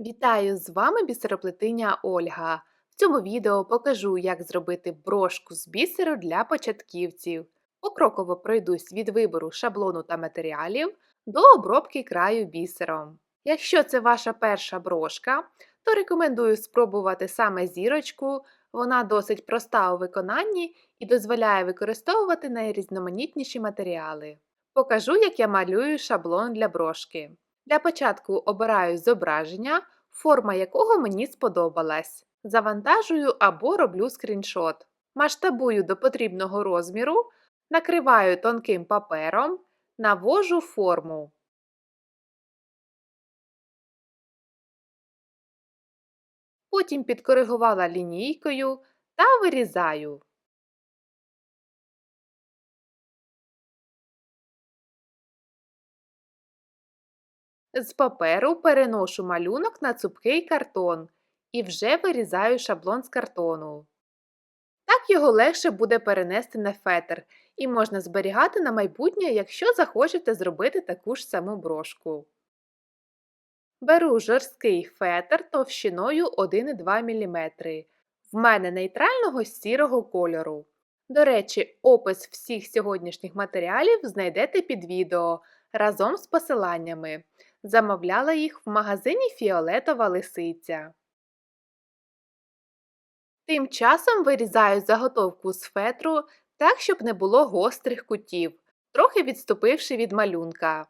Вітаю! З вами бісероплетиня Ольга. В цьому відео покажу, як зробити брошку з бісеру для початківців. Покроково пройдусь від вибору шаблону та матеріалів до обробки краю бісером. Якщо це ваша перша брошка, то рекомендую спробувати саме зірочку, вона досить проста у виконанні і дозволяє використовувати найрізноманітніші матеріали. Покажу, як я малюю шаблон для брошки. Для початку обираю зображення, форма якого мені сподобалась. Завантажую або роблю скріншот. Масштабую до потрібного розміру, накриваю тонким папером, навожу форму. Потім підкоригувала лінійкою та вирізаю. З паперу переношу малюнок на цупкий картон і вже вирізаю шаблон з картону. Так його легше буде перенести на фетр і можна зберігати на майбутнє, якщо захочете зробити таку ж саму брошку. Беру жорсткий фетр товщиною 1,2 мм. В мене нейтрального сірого кольору. До речі, опис всіх сьогоднішніх матеріалів знайдете під відео разом з посиланнями. Замовляла їх в магазині Фіолетова лисиця. Тим часом вирізаю заготовку з фетру так, щоб не було гострих кутів, трохи відступивши від малюнка.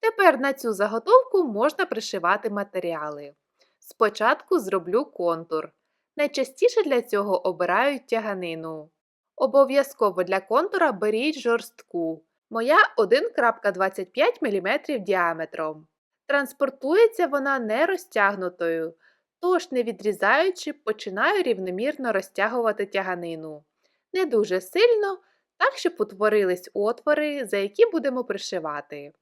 Тепер на цю заготовку можна пришивати матеріали. Спочатку зроблю контур. Найчастіше для цього обираю тяганину. Обов'язково для контура беріть жорстку. Моя 1,25 мм діаметром. Транспортується вона не розтягнутою, тож, не відрізаючи, починаю рівномірно розтягувати тяганину. Не дуже сильно, так, щоб утворились отвори, за які будемо пришивати.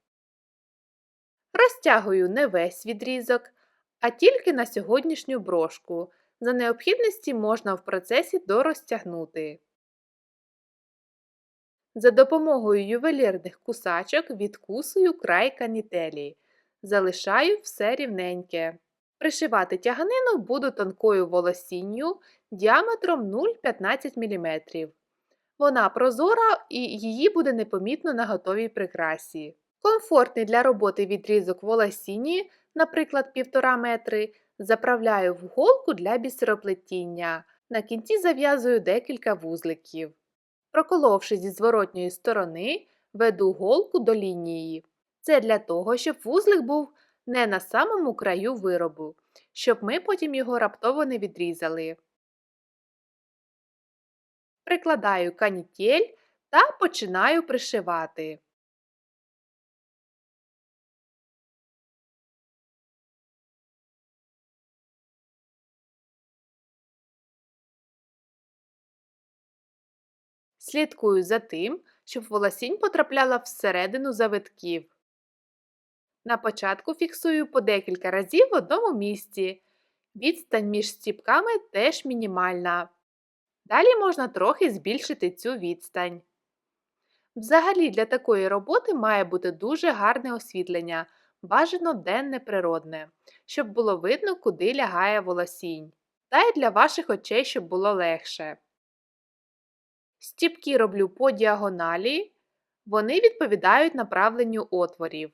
Розтягую не весь відрізок, а тільки на сьогоднішню брошку. За необхідності можна в процесі дорозтягнути. За допомогою ювелірних кусачок відкусую край канітелі. Залишаю все рівненьке. Пришивати тяганину буду тонкою волосінню діаметром 0,15 мм. Вона прозора і її буде непомітно на готовій прикрасі. Комфортний для роботи відрізок волосіні, наприклад, 1,5 метри, заправляю в голку для бісероплетіння. На кінці зав'язую декілька вузликів. Проколовши зі зворотньої сторони, веду голку до лінії. Це для того, щоб вузлик був не на самому краю виробу, щоб ми потім його раптово не відрізали. Прикладаю канітель та починаю пришивати. Слідкую за тим, щоб волосінь потрапляла всередину завитків. На початку фіксую по декілька разів в одному місці. Відстань між стіпками теж мінімальна. Далі можна трохи збільшити цю відстань. Взагалі, для такої роботи має бути дуже гарне освітлення, бажано денне природне, щоб було видно, куди лягає волосінь. Та й для ваших очей, щоб було легше. Стіпки роблю по діагоналі, вони відповідають направленню отворів.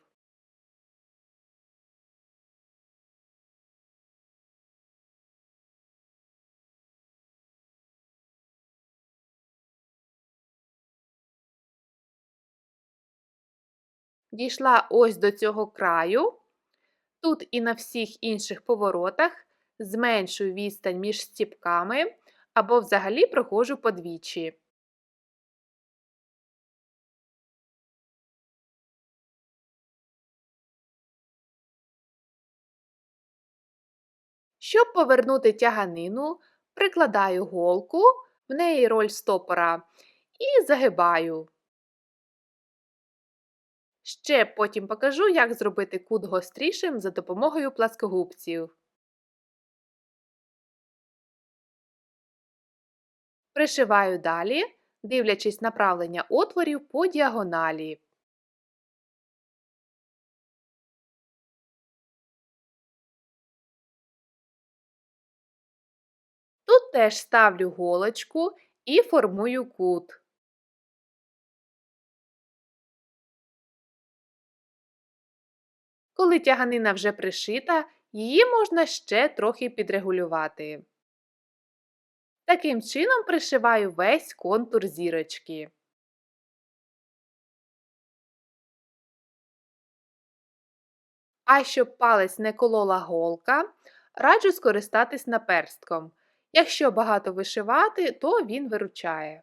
Дійшла ось до цього краю. Тут і на всіх інших поворотах зменшую відстань між стіпками або взагалі проходжу подвічі. Щоб повернути тяганину, прикладаю голку, в неї роль стопора, і загибаю. Ще потім покажу, як зробити кут гострішим за допомогою пласкогубців. Пришиваю далі, дивлячись направлення отворів по діагоналі. Теж ставлю голочку і формую кут. Коли тяганина вже пришита, її можна ще трохи підрегулювати. Таким чином пришиваю весь контур зірочки. А щоб палець не колола голка, раджу скористатись наперстком. Якщо багато вишивати, то він виручає.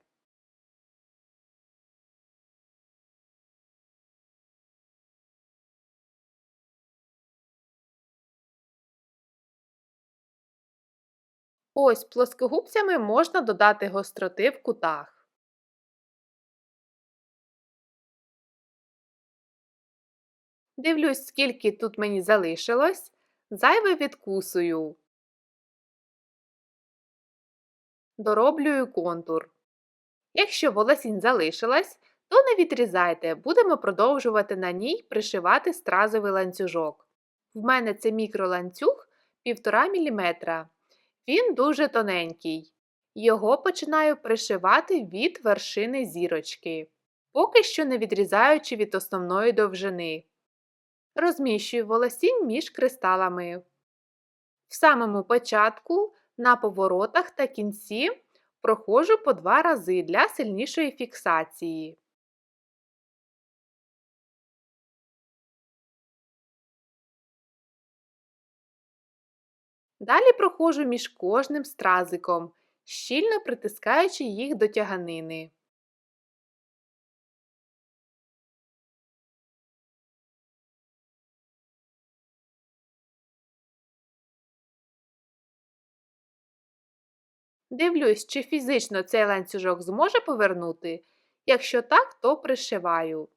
Ось плоскогубцями можна додати гостроти в кутах. Дивлюсь, скільки тут мені залишилось, зайве відкусую. Дороблюю контур. Якщо волосінь залишилась, то не відрізайте, будемо продовжувати на ній пришивати стразовий ланцюжок. В мене це мікроланцюг 1,5 мм. Він дуже тоненький. Його починаю пришивати від вершини зірочки, поки що не відрізаючи від основної довжини. Розміщую волосінь між кристалами. В самому початку, на поворотах та кінці проходжу по два рази для сильнішої фіксації. Далі проходжу між кожним стразиком, щільно притискаючи їх до тяганини. Дивлюсь, чи фізично цей ланцюжок зможе повернути. Якщо так, то пришиваю.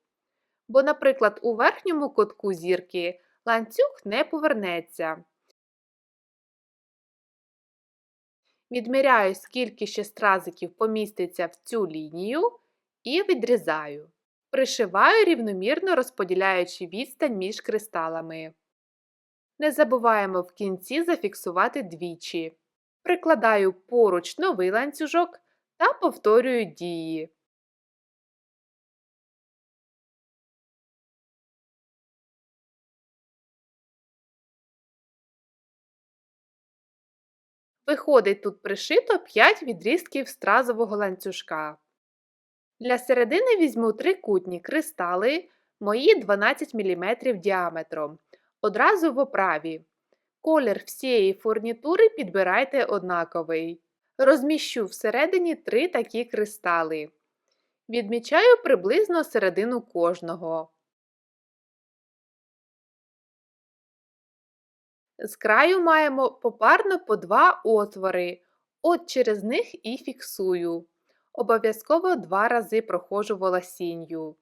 Бо, наприклад, у верхньому кутку зірки ланцюг не повернеться. Відміряю, скільки ще стразиків поміститься в цю лінію і відрізаю. Пришиваю рівномірно розподіляючи відстань між кристалами. Не забуваємо в кінці зафіксувати двічі. Прикладаю поруч новий ланцюжок та повторюю дії. Виходить, тут пришито 5 відрізків стразового ланцюжка. Для середини візьму трикутні кристали мої 12 мм діаметром. Одразу в оправі. Колір всієї фурнітури підбирайте однаковий. Розміщу всередині три такі кристали. Відмічаю приблизно середину кожного. З краю маємо попарно по два отвори. От через них і фіксую. Обов'язково два рази проходжу волосінню.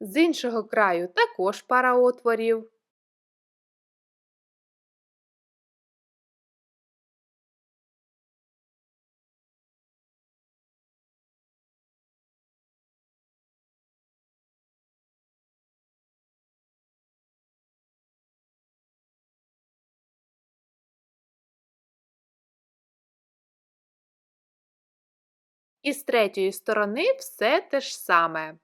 З іншого краю також пара отворів. І з третьої сторони все те ж саме.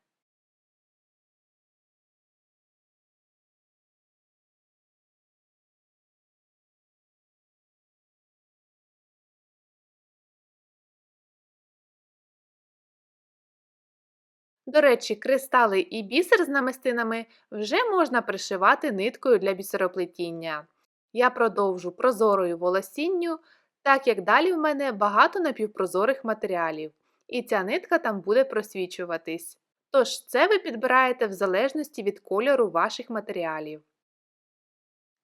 До речі, кристали і бісер з намистинами вже можна пришивати ниткою для бісероплетіння. Я продовжу прозорою волосінню, так як далі в мене багато напівпрозорих матеріалів, і ця нитка там буде просвічуватись. Тож це ви підбираєте в залежності від кольору ваших матеріалів.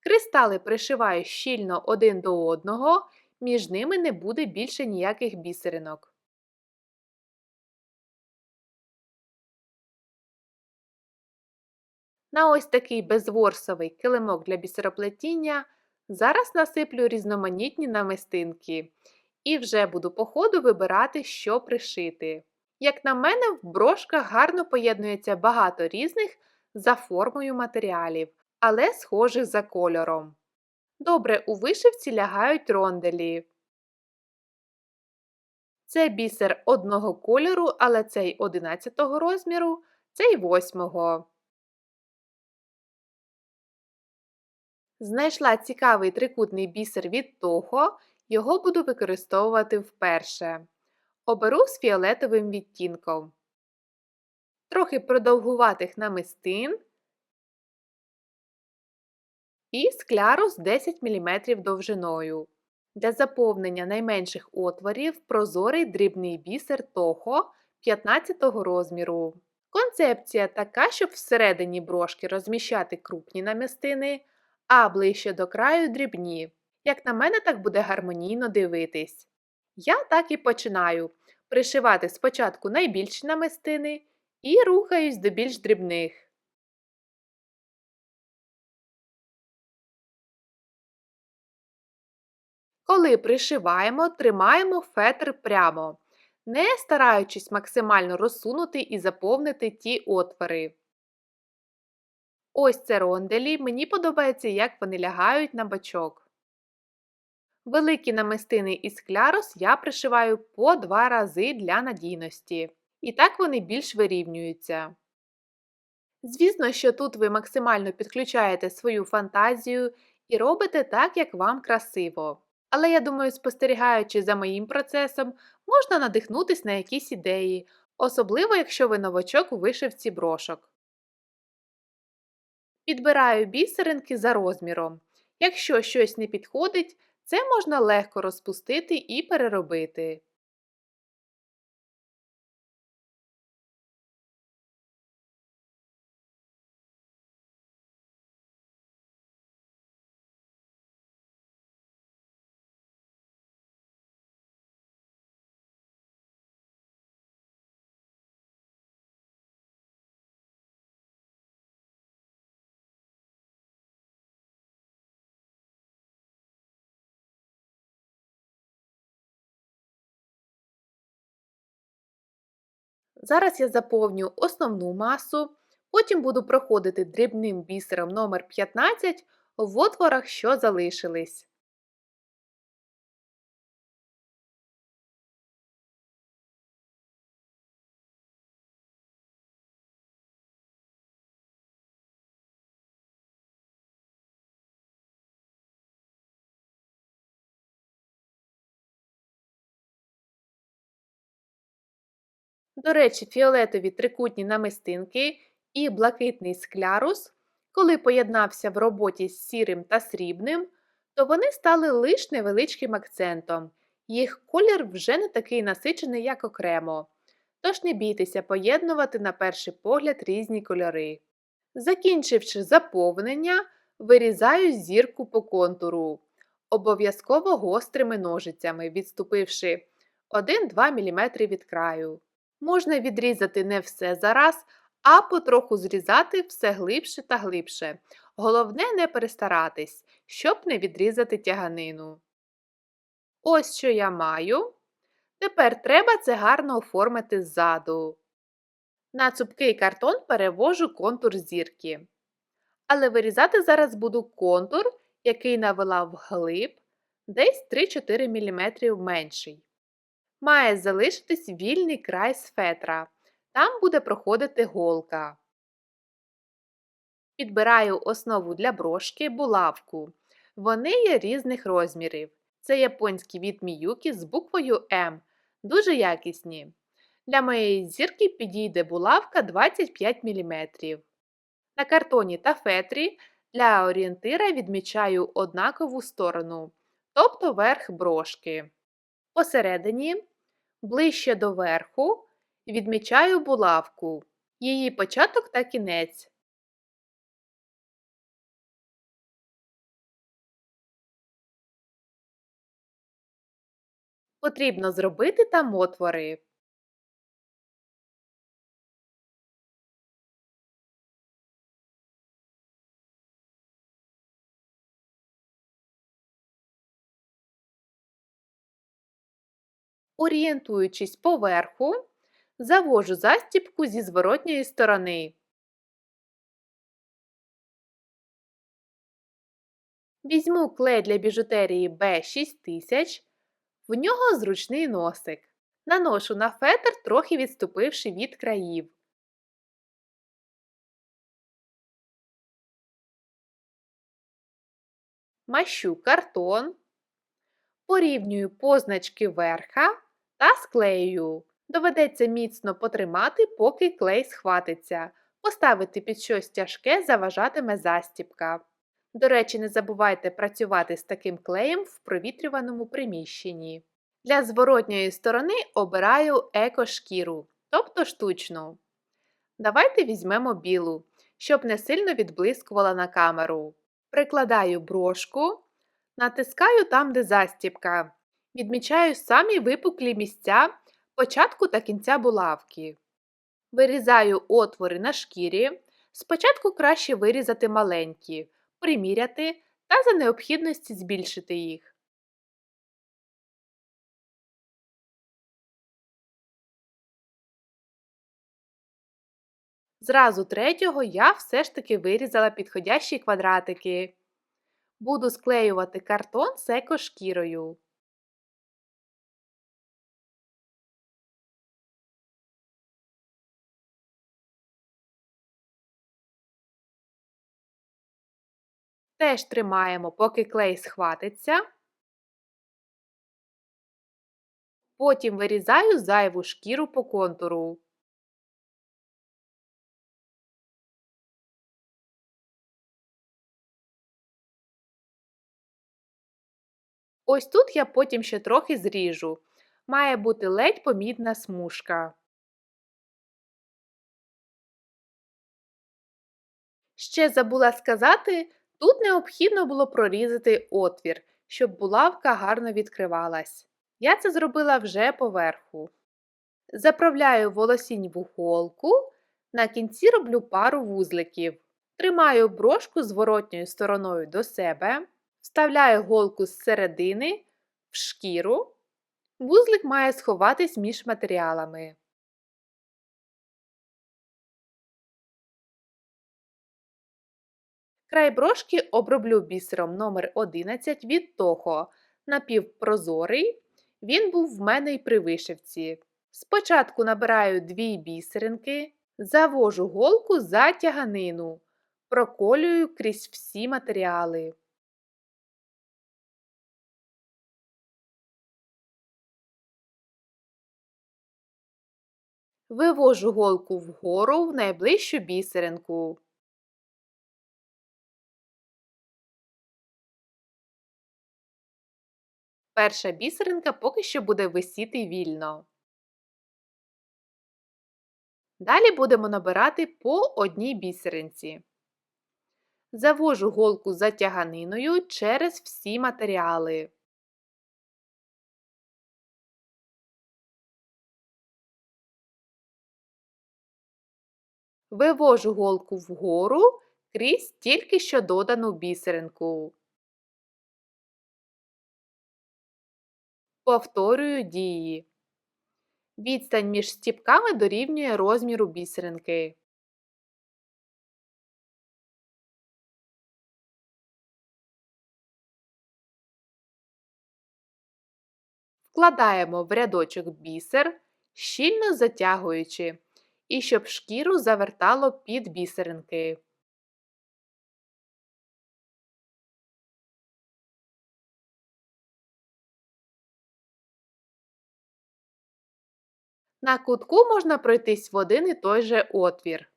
Кристали пришиваю щільно один до одного, між ними не буде більше ніяких бісеринок. На ось такий безворсовий килимок для бісероплетіння зараз насиплю різноманітні намистинки І вже буду по ходу вибирати, що пришити. Як на мене, в брошках гарно поєднується багато різних за формою матеріалів, але схожих за кольором. Добре у вишивці лягають ронделі. Це бісер одного кольору, але цей 11 розміру, цей 8. Знайшла цікавий трикутний бісер від того, його буду використовувати вперше. Оберу з фіолетовим відтінком. Трохи продовгуватих намистин і склярус 10 мм довжиною. Для заповнення найменших отворів прозорий дрібний бісер того 15 розміру. Концепція така, щоб всередині брошки розміщати крупні намістини, а ближче до краю дрібні. Як на мене, так буде гармонійно дивитись. Я так і починаю пришивати спочатку найбільші намистини і рухаюсь до більш дрібних. Коли пришиваємо, тримаємо фетр прямо, не стараючись максимально розсунути і заповнити ті отвори. Ось це ронделі, мені подобається, як вони лягають на бачок. Великі намистини із клярос я пришиваю по два рази для надійності. І так вони більш вирівнюються. Звісно, що тут ви максимально підключаєте свою фантазію і робите так, як вам красиво. Але я думаю, спостерігаючи за моїм процесом, можна надихнутись на якісь ідеї, особливо якщо ви новачок у вишивці брошок. Підбираю бісеринки за розміром. Якщо щось не підходить, це можна легко розпустити і переробити. Зараз я заповню основну масу, потім буду проходити дрібним бісером номер 15 в отворах, що залишились. До речі, фіолетові трикутні намистинки і блакитний склярус, коли поєднався в роботі з сірим та срібним, то вони стали лише невеличким акцентом. Їх колір вже не такий насичений, як окремо. Тож не бійтеся поєднувати на перший погляд різні кольори. Закінчивши заповнення, вирізаю зірку по контуру, обов'язково гострими ножицями, відступивши 1-2 мм від краю. Можна відрізати не все зараз, а потроху зрізати все глибше та глибше. Головне не перестаратись, щоб не відрізати тяганину. Ось що я маю. Тепер треба це гарно оформити ззаду. На цупкий картон перевожу контур зірки. Але вирізати зараз буду контур, який навела вглиб, десь 3-4 мм менший має залишитись вільний край з фетра. Там буде проходити голка. Підбираю основу для брошки булавку. Вони є різних розмірів. Це японські від Міюкі з буквою М. Дуже якісні. Для моєї зірки підійде булавка 25 мм. На картоні та фетрі для орієнтира відмічаю однакову сторону, тобто верх брошки. Посередині Ближче до верху відмічаю булавку, її початок та кінець. Потрібно зробити там отвори. Орієнтуючись поверху, завожу застібку зі зворотньої сторони. Візьму клей для біжутерії B6000, в нього зручний носик. Наношу на фетр, трохи відступивши від країв. Мащу картон, порівнюю позначки верха та склею. Доведеться міцно потримати, поки клей схватиться. Поставити під щось тяжке заважатиме застіпка. До речі, не забувайте працювати з таким клеєм в провітрюваному приміщенні. Для зворотньої сторони обираю екошкіру, тобто штучну. Давайте візьмемо білу, щоб не сильно відблискувала на камеру. Прикладаю брошку, натискаю там, де застіпка. Відмічаю самі випуклі місця початку та кінця булавки. Вирізаю отвори на шкірі. Спочатку краще вирізати маленькі, приміряти та за необхідності збільшити їх. Зразу третього я все ж таки вирізала підходящі квадратики. Буду склеювати картон з Теж тримаємо, поки клей схватиться. Потім вирізаю зайву шкіру по контуру. Ось тут я потім ще трохи зріжу. Має бути ледь помітна смужка. Ще забула сказати, тут необхідно було прорізати отвір, щоб булавка гарно відкривалась. Я це зробила вже поверху. Заправляю волосінь в голку, на кінці роблю пару вузликів. Тримаю брошку зворотньою стороною до себе, вставляю голку з середини в шкіру. Вузлик має сховатись між матеріалами. Край брошки оброблю бісером номер 11 від того, напівпрозорий. Він був в мене й при вишивці. Спочатку набираю дві бісеринки, завожу голку за тяганину, проколюю крізь всі матеріали. Вивожу голку вгору в найближчу бісеринку. Перша бісеринка поки що буде висіти вільно. Далі будемо набирати по одній бісеринці. Завожу голку за тяганиною через всі матеріали. Вивожу голку вгору крізь тільки що додану бісеринку. Повторюю дії. Відстань між стіпками дорівнює розміру бісеринки. Вкладаємо в рядочок бісер, щільно затягуючи, і щоб шкіру завертало під бісеринки. На кутку можна пройтись в один і той же отвір.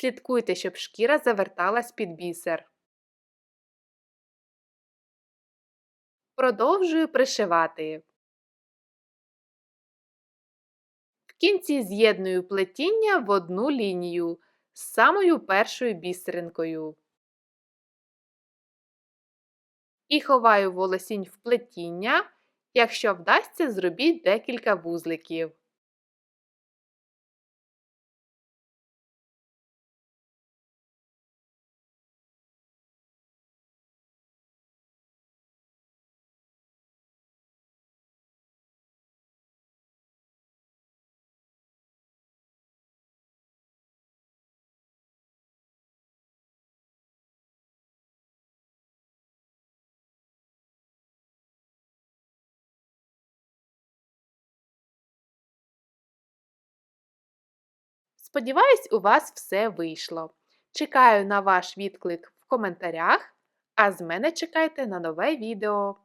Слідкуйте, щоб шкіра заверталась під бісер. Продовжую пришивати. В кінці з'єдную плетіння в одну лінію з самою першою бісеринкою. І ховаю волосінь в плетіння. Якщо вдасться, зробіть декілька вузликів. Сподіваюсь, у вас все вийшло. Чекаю на ваш відклик в коментарях, а з мене чекайте на нове відео.